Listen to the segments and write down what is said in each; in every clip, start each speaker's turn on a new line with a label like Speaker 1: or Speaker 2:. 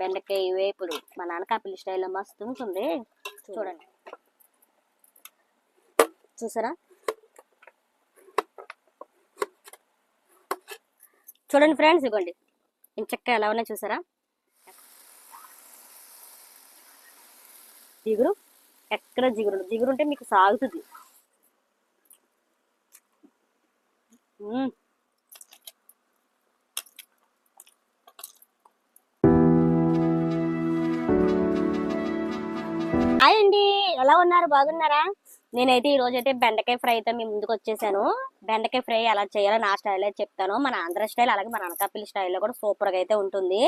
Speaker 1: బెండకాయ వేపుడు. మా నాన్న కాపిలి స్టైల్లో మస్తు ఉంటుంది. చూడండి. చూసారా? చూడండి ఫ్రెండ్స్ ఇవ్వండి చక్కగా ఎలా ఉన్నాయి చూసారా? జిగురు. ఎక్కడ జిగురు జిగురు ఉంటే మీకు సాగుతుంది. హాయ్ అండి ఎలా ఉన్నారు? బాగున్నారా? నేనైతే ఈ రోజు అయితే బెండకాయ ఫ్రై అయితే మీ ముందుకు వచ్చేసాను. బెండకాయ ఫ్రై ఎలా చేయాలో నా స్టైల్ అయితే చెప్తాను. మన ఆంధ్ర స్టైల్ అలాగే మన అనకాపల్లి స్టైల్లో కూడా సూపర్గా అయితే ఉంటుంది.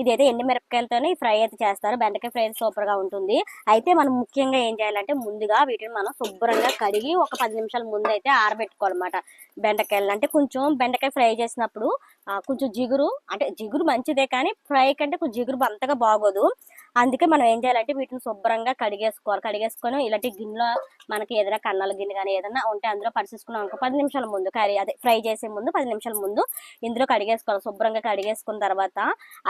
Speaker 1: ఇదైతే ఎండి మిరపకాయలతోనే ఫ్రై అయితే చేస్తారు. బెండకాయ ఫ్రై అయితే సూపర్గా ఉంటుంది. అయితే మనం ముఖ్యంగా ఏం చేయాలంటే ముందుగా వీటిని మనం శుభ్రంగా కడిగి ఒక పది నిమిషాల ముందు అయితే ఆరబెట్టుకోవాలన్నమాట. బెండకాయలు అంటే కొంచెం బెండకాయ ఫ్రై చేసినప్పుడు కొంచెం జిగురు అంటే జిగురు మంచిదే కానీ ఫ్రై కంటే కొంచెం జిగురు అంతగా బాగోదు. అందుకే మనం ఏం చేయాలంటే వీటిని శుభ్రంగా కడిగేసుకోవాలి. కడిగేసుకొని ఇలాంటి గిన్నెలో మనకి ఏదైనా కన్నాల గిన్నె కానీ ఏదైనా ఉంటే అందులో పరిచేసుకున్నాం అనుకో పది నిమిషాల ముందు కర్రీ అదే ఫ్రై చేసే ముందు పది నిమిషాల ముందు ఇందులో కడిగేసుకోవాలి. శుభ్రంగా కడిగేసుకున్న తర్వాత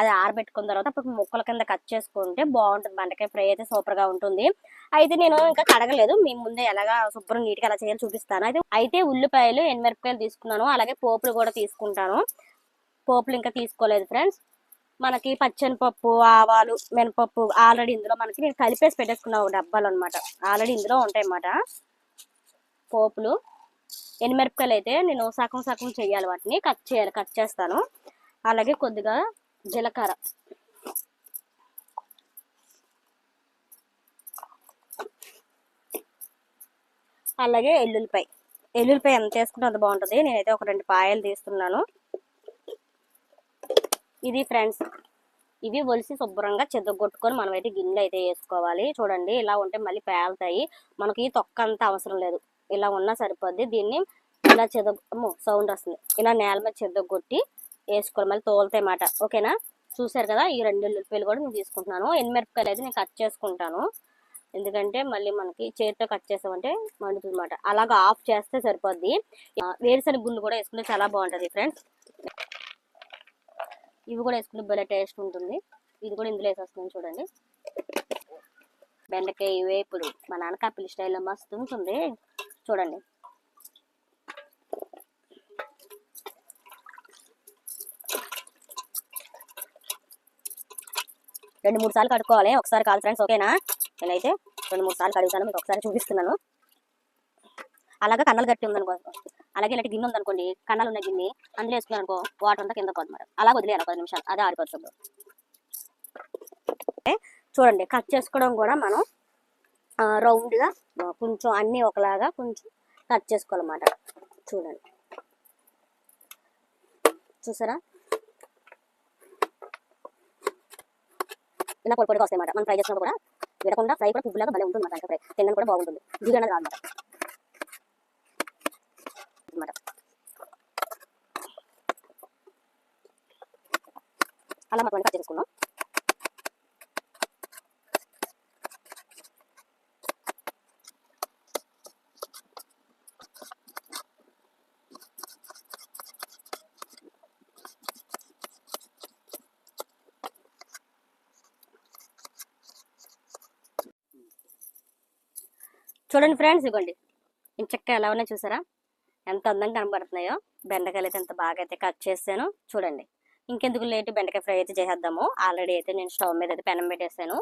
Speaker 1: అది ఆరబెట్టుకున్న తర్వాత అప్పుడు ముక్కల కింద కట్ చేసుకుంటే బాగుంటుంది. బండకాయ ఫ్రై అయితే సూపర్గా ఉంటుంది. అయితే నేను ఇంకా కడగలేదు. మీ ముందే ఎలాగా శుభ్రం నీట్గా ఎలా చేయాలో చూపిస్తాను. అయితే అయితే ఉల్లిపాయలు ఎనిమిరపకాయలు తీసుకున్నాను. అలాగే పోపులు కూడా తీసుకుంటాను. పోపులు ఇంకా తీసుకోలేదు ఫ్రెండ్స్. మనకి పచ్చనిపప్పు ఆవాలు మినపప్పు ఆల్రెడీ ఇందులో మనకి నేను కలిపేసి పెట్టేసుకున్నావు ఒక డబ్బాలు అనమాట ఆల్రెడీ ఇందులో ఉంటాయి అన్నమాట పోపులు ఎనిమిరపకాయలు అయితే నేను సగం సగం చేయాలి వాటిని. కట్ చేయాలి కట్ చేస్తాను. అలాగే కొద్దిగా జీలకర్ర. అలాగే ఎల్లుల్లిపాయ. ఎల్లుల్లిపాయ ఎంత వేసుకుంటే అంత బాగుంటుంది. నేనైతే ఒక రెండు పాయలు తీస్తున్నాను. ఇది ఫ్రెండ్స్. ఇవి ఒలిసి శుభ్రంగా చెదగొట్టుకొని మనం అయితే గిన్నె అయితే వేసుకోవాలి. చూడండి ఇలా ఉంటే మళ్ళీ పేలుతాయి. మనకి తొక్క అంత అవసరం లేదు. ఇలా ఉన్నా సరిపోద్ది. దీన్ని ఇలా చెద సౌండ్ వస్తుంది. ఇలా నేల మీద చెదగొట్టి వేసుకోవాలి. మళ్ళీ తోలుతాయి మాట ఓకేనా? చూసారు కదా? ఈ రెండు ఉల్లిపాయలు కూడా నేను తీసుకుంటున్నాను. ఎనిమిరపకాయలు అయితే నేను కట్ చేసుకుంటాను. ఎందుకంటే మళ్ళీ మనకి చేతితో కట్ చేసామంటే మండుతుంది అనమాట అలాగా ఆఫ్ చేస్తే సరిపోద్ది. ఆ, వేరుశనగ గుళ్ళు కూడా వేసుకుంటే చాలా బాగుంటుంది ఫ్రెండ్స్. ఇవి కూడా వేసుకుంటే భలే టేస్ట్ ఉంటుంది. ఇది కూడా ఇందులో వేసేస్తున్నాను చూడండి. బెండకాయ వేపుడు. మా నాన్న కాపిలి స్టైల్లో మస్తు ఉంటుంది. చూడండి. రెండు మూడు సార్లు కడుక్కోవాలి. ఒకసారి కాదు ఫ్రెండ్స్ ఓకేనా? నేనైతే రెండు మూడు సార్లు కడుగుతాను మీకు ఒకసారి చూపిస్తున్నాను. అలాగే కన్నలు గట్టి ఉందనుకో. అలాగే ఇలాంటి గిన్నె ఉందనుకోండి కన్నాలు ఉన్న గిన్నె అందులో వేసుకున్నాను అనుకో వాటర్ అంతా కింద పోతుంది అలా వదిలేయాలి పది నిమిషాలు అదే ఆరిపోతుంది చూడండి కట్ చేసుకోవడం కూడా మనం రౌండ్గా కొంచెం అన్నీ ఒకలాగా కొంచెం కట్ చేసుకోవాలన్నమాట. చూడండి. చూసారా? ఇలా పొడి పొడిగా వస్తాయి అన్నమాట మనం ఫ్రై చేసినప్పుడు కూడా విడకుండా ఫ్రై కూడా పువ్వులాగా భలే ఉంటుంది అన్నమాట ఫ్రై. తినడం కూడా బాగుంటుంది. దిగనది కాదన్నమాట అనమాట అలా మొత్తం కట్ చేసుకున్నాం చూడండి ఫ్రెండ్స్ ఇవ్వండి ఇంచక్క ఎలా ఉన్నాయో చూసారా? ఎంత అందంగా కనబడుతున్నాయో బెండకాయలు అయితే ఎంత బాగా అయితే కట్ చేసాను చూడండి. ఇంకెందుకు లేట్ బెండకాయ ఫ్రై అయితే చేసేద్దాము. ఆల్రెడీ అయితే నేను స్టవ్ మీద అయితే పెనం పెట్టేసాను.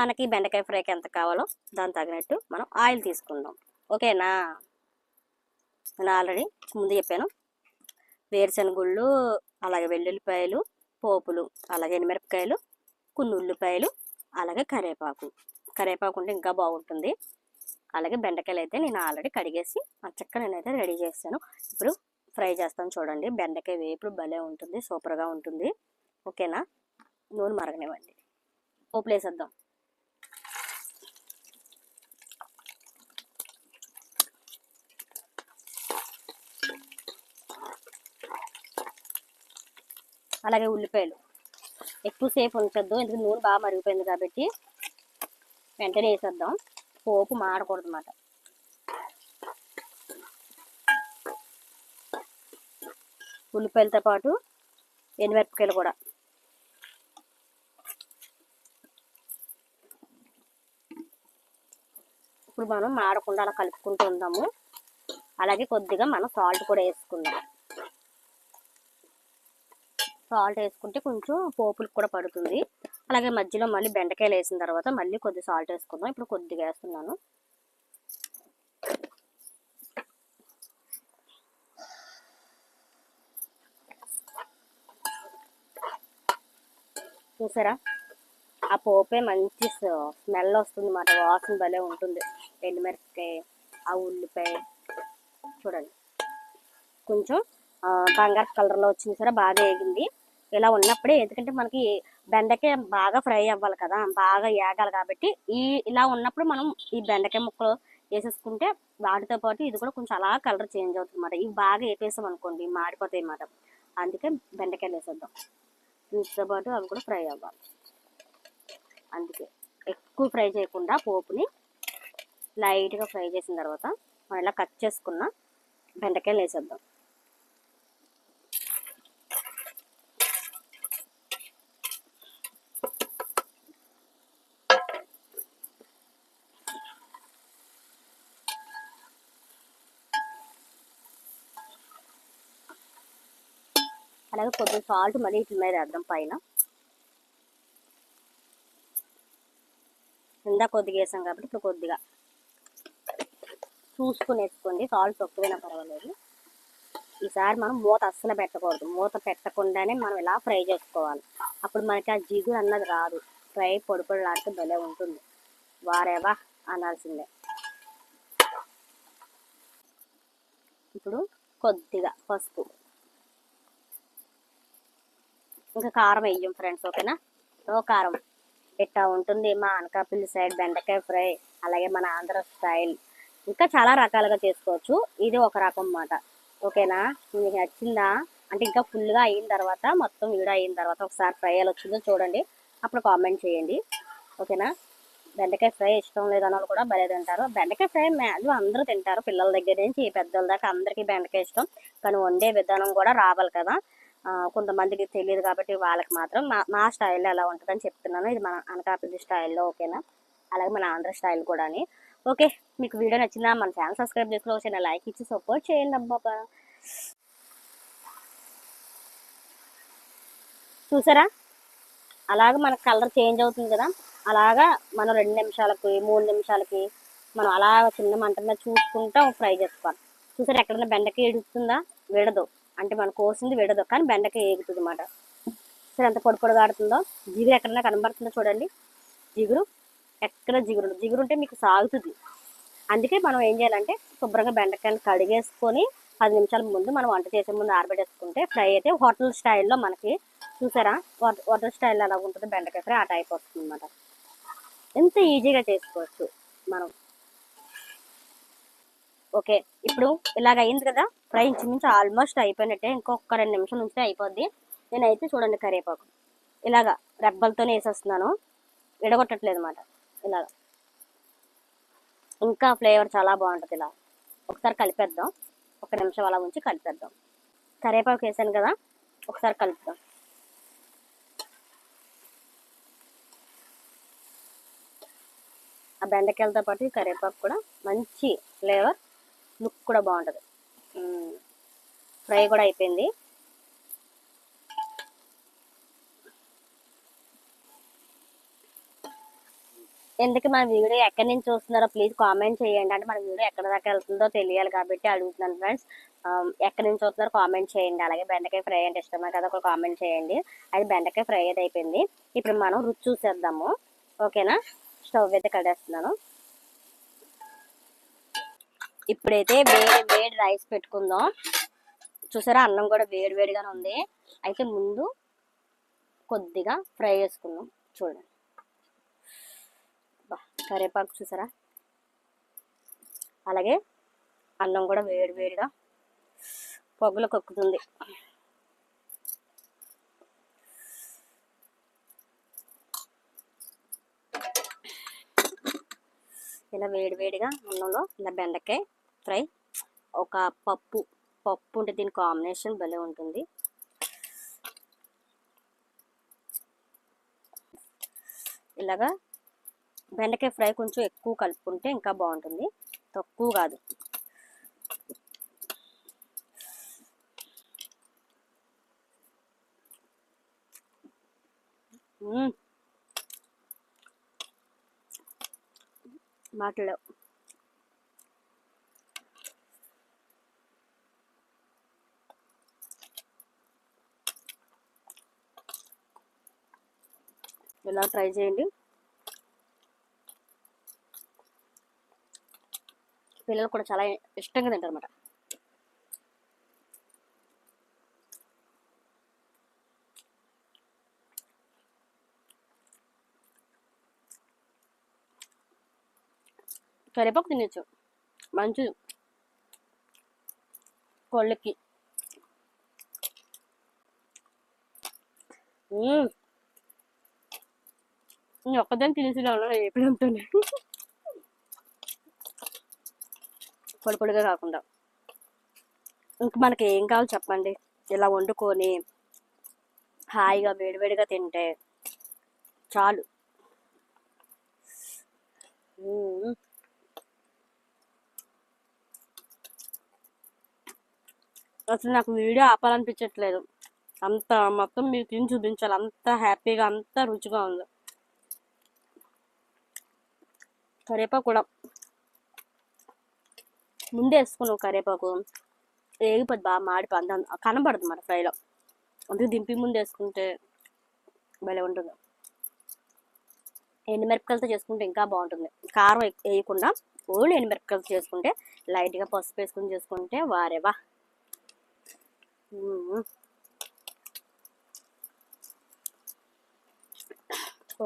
Speaker 1: మనకి బెండకాయ ఫ్రైకి ఎంత కావాలో దాని తగినట్టు మనం ఆయిల్ తీసుకుందాం. ఓకేనా? నేను ఆల్రెడీ ముందు చెప్పాను. వేరుశనగుళ్ళు అలాగే వెల్లుల్లిపాయలు పోపులు అలాగే ఎనిమిరపకాయలు కొన్ని ఉల్లిపాయలు అలాగే కరివేపాకు కరివేపాకు ఉంటే ఇంకా బాగుంటుంది. అలాగే బెండకాయలు అయితే నేను ఆల్రెడీ కడిగేసి చక్కగా నేనైతే రెడీ చేస్తాను ఇప్పుడు ఫ్రై చేస్తాను చూడండి. బెండకాయ వేపుడు భలే ఉంటుంది సూపర్గా ఉంటుంది. ఓకేనా? నూనె మరగనివ్వండి. పోపులు వేసేద్దాం అలాగే ఉల్లిపాయలు. ఎక్కువసేపు ఉంచొద్దు ఎందుకంటే నూనె బాగా మరిగిపోయింది కాబట్టి వెంటనే వేసేద్దాం. పోపు మాడకూడదు అన్నమాట ఉల్లిపాయలతో పాటు ఎనిమిరపకాయలు కూడా. ఇప్పుడు మనం మాడకుండా అలా కలుపుకుంటూ ఉందాము. అలాగే కొద్దిగా మనం సాల్ట్ కూడా వేసుకుందాం. సాల్ట్ వేసుకుంటే కొంచెం పోపులకు కూడా పడుతుంది. అలాగే మధ్యలో మళ్ళీ బెండకాయలు వేసిన తర్వాత మళ్ళీ కొద్ది సాల్ట్ వేసుకుందాం. ఇప్పుడు కొద్దిగా వేస్తున్నాను. చూసారా? ఆ పోపే మంచి స్మెల్ వస్తుంది మాట. వాసన భలే ఉంటుంది. ఎండుమిరపకాయ ఆ ఉల్లిపాయ. చూడండి. కొంచెం బంగారు కలర్లో వచ్చింది సరే బాగా వేగింది. ఇలా ఉన్నప్పుడే ఎందుకంటే మనకి బెండకాయ బాగా ఫ్రై అవ్వాలి కదా బాగా ఏగాలి కాబట్టి ఈ ఇలా ఉన్నప్పుడు మనం ఈ బెండకాయ ముక్కలు వేసేసుకుంటే వాటితో పాటు ఇది కూడా కొంచెం అలా కలర్ చేంజ్ అవుతుంది అన్నమాట. ఇవి బాగా వేపేసాం అనుకోండి మాడిపోతాయి అన్నమాట. అందుకే బెండకాయలు వేసేద్దాం. వీటితో పాటు అవి కూడా ఫ్రై అవ్వాలి. అందుకే ఎక్కువ ఫ్రై చేయకుండా పోపుని లైట్గా ఫ్రై చేసిన తర్వాత మనం ఇలా కట్ చేసుకున్న బెండకాయలు వేసేద్దాం. అలాగే కొద్దిగా సాల్ట్ మళ్ళీ ఇట్ల మీద వేద్దాం పైన. ఇందా కొద్దిగా వేసాం కాబట్టి ఇప్పుడు కొద్దిగా చూసుకుని వేసుకోండి సాల్ట్ తక్కువైనా పర్వాలేదు. ఈసారి మనం మూత అస్సలు పెట్టకూడదు. మూత పెట్టకుండానే మనం ఇలా ఫ్రై చేసుకోవాలి? అప్పుడు మనకి ఆ జిగురు అన్నది రాదు. ఫ్రై పొడి పొడి లాంటి భలే ఉంటుంది. వారేవా అనాల్సిందే. ఇప్పుడు కొద్దిగా పసుపు. ఇంకా కారం వేయం ఫ్రెండ్స్ ఓకేనా? నో కారం ఇట్టా ఉంటుంది మా అనకాపల్లి సైడ్ బెండకాయ ఫ్రై అలాగే మన ఆంధ్ర స్టైల్ ఇంకా చాలా రకాలుగా చేసుకోవచ్చు. ఇది ఒక రకం అన్నమాట. ఓకేనా? మీకు నచ్చిందా? అంటే ఇంకా ఫుల్గా అయిన తర్వాత మొత్తం వీడియో అయిన తర్వాత ఒకసారి ఫ్రై ఎలా వచ్చిందో చూడండి. అప్పుడు కామెంట్ చేయండి. ఓకేనా? బెండకాయ ఫ్రై ఇష్టం లేదని వాళ్ళు కూడా భలే తింటారు. బెండకాయ ఫ్రై మ్యాక్సిమం అందరూ తింటారు. పిల్లల దగ్గర నుంచి పెద్దల దాకా అందరికీ బెండకాయ ఇష్టం. కానీ వండే విధానం కూడా రావాలి కదా. కొంతమందికి తెలియదు కాబట్టి వాళ్ళకి మాత్రం మా మా స్టైల్లో ఎలా ఉంటుందని చెప్తున్నాను. ఇది మన అనకాపల్లి స్టైల్లో ఓకేనా? అలాగే మన ఆంధ్ర స్టైల్ కూడా ఓకే మీకు వీడియో నచ్చిందా? మన ఛానల్ సబ్స్క్రైబ్ చేసుకుని వచ్చిన లైక్ ఇచ్చి సపోర్ట్ చేయండి అబ్బా. చూసారా? అలాగ మనకు కలర్ చేంజ్ అవుతుంది కదా? అలాగా మనం రెండు నిమిషాలకి మూడు నిమిషాలకి మనం అలా చిన్న మంట మీద చూసుకుంటా ఫ్రై చేసుకోవాలి. చూసారా? ఎక్కడైనా బెండకాయ ఇడుస్తుందా విడదు. అంటే మనం కోసింది విడదు కానీ బెండకాయ ఏగుతుంది అనమాట సరే ఎంత పొడి పొడిగా ఆడుతుందో జిగురు ఎక్కడైనా కనబడుతుందో చూడండి. జిగురు ఎక్కడ జిగురు జిగురు ఉంటే మీకు సాగుతుంది. అందుకే మనం ఏం చేయాలంటే శుభ్రంగా బెండకాయలు కడిగేసుకొని పది నిమిషాల ముందు మనం వంట చేసే ముందు ఆరబెట్టేసుకుంటే ఫ్రై అయితే హోటల్ స్టైల్లో మనకి చూసారా? హోటల్ స్టైల్లో ఎలా ఉంటుంది బెండకాయ ఫ్రై ఆ టైప్ వస్తుంది అనమాట ఎంత ఈజీగా చేసుకోవచ్చు మనం. ఓకే ఇప్పుడు ఇలాగ అయింది కదా ఫ్రై ఇంచుమించు ఆల్మోస్ట్ అయిపోయినట్టే ఇంకొక రెండు నిమిషాల నుంచి అయిపోద్ది. నేనైతే చూడండి కరివేపాకు. ఇలాగ రెబ్బలతోనే వేసేస్తున్నాను. విడగొట్టట్లేదు అనమాట ఇలాగ. ఇంకా ఫ్లేవర్ చాలా బాగుంటుంది ఇలా. ఒకసారి కలిపేద్దాం. ఒక నిమిషం అలా ఉంచి కలిపేద్దాం. కరివేపాకు వేసాను కదా ఒకసారి కలుపుదాం. ఆ బెండకాయలతో పాటు ఈ కరివేపాకు కూడా మంచి ఫ్లేవర్ లుక్ కూడా బాగుంటుంది. ఫ్రై కూడా అయిపోయింది. ఎందుకు మన వీడియో ఎక్కడి నుంచి చూస్తున్నారో ప్లీజ్ కామెంట్ చేయండి. అంటే మన వీడియో ఎక్కడ దాకా వెళ్తుందో తెలియాలి కాబట్టి అడుగుతున్నాను ఫ్రెండ్స్. ఎక్కడి నుంచి చూస్తున్నారో కామెంట్ చేయండి. అలాగే బెండకాయ ఫ్రై అంటే ఇష్టమా కదా ఒక కామెంట్ చేయండి. అది బెండకాయ ఫ్రై అయితే అయిపోయింది. ఇప్పుడు మనం రుచి చూసేద్దాము. ఓకేనా? స్టవ్ అయితే కడేస్తున్నాను. ఇప్పుడైతే వేడి వేడి రైస్ పెట్టుకుందాం. చూసారా? అన్నం కూడా వేడి వేడిగానే ఉంది. అయితే ముందు కొద్దిగా ఫ్రై చేసుకుందాం. చూడండి. బా, కరివేపాకు చూసారా? అలాగే అన్నం కూడా వేడి వేడిగా పొగలు కొక్కుతుంది. ఇలా వేడి వేడిగా అన్నంలో ఇలా బెండకాయ ఫ్రై ఒక పప్పు పప్పు ఉంటే దీని కాంబినేషన్ భలే ఉంటుంది. ఇలాగా బెండకాయ ఫ్రై కొంచెం ఎక్కువ కలుపుకుంటే ఇంకా బాగుంటుంది. తక్కువ కాదు. మ్మ్. మాటలు ఇలా ట్రై చేయండి? పిల్లలు కూడా చాలా ఇష్టంగా తింటారు అనమాట కరివేపాకు తినచ్చు. మంచిది కోళ్ళకి. నేను ఒక్కదాన్ని తినేసి ఎప్పుడు పొడి పొడిగా కాకుండా. ఇంక మనకి ఏం కావాలి చెప్పండి. ఇలా వండుకొని హాయిగా వేడివేడిగా తింటే చాలు. అసలు నాకు వీడియో ఆపాలనిపించట్లేదు. అంత మొత్తం మీరు తిని చూపించాలి. అంత హ్యాపీగా అంత రుచిగా ఉంది. కరివేపాకు కూడా. ముందే వేసుకున్నాం కరివేపాకు ఏగిపోద్ది బాగా మాడిపోద్ది. కనబడదు మన ఫ్రైలో. అందుకే దింపి ముందు వేసుకుంటే భలే ఉంటుంది. ఎండుమిరపకాయలతో చేసుకుంటే ఇంకా బాగుంటుంది. కారం వేయకుండా ఓన్లీ ఎండుమిరపకాయలతో చేసుకుంటే లైట్గా పసుపు వేసుకుని చేసుకుంటే వారేవా.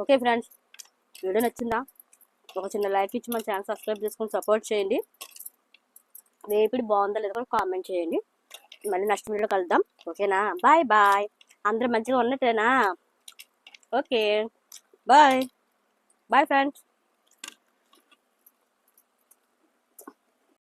Speaker 1: ఓకే ఫ్రెండ్స్ వీడియో నచ్చిందా? ఒక చిన్న లైక్ ఇచ్చి మన ఛానల్ సబ్స్క్రైబ్ చేసుకొని సపోర్ట్ చేయండి. వేపిడి బాగుందా లేదా కూడా కామెంట్ చేయండి. మళ్ళీ నెక్స్ట్ వీడియో కలుద్దాం. ఓకేనా బాయ్ బాయ్ అందరూ మంచిగా ఉన్నట్టేనా ఓకే బాయ్ బాయ్ ఫ్రెండ్స్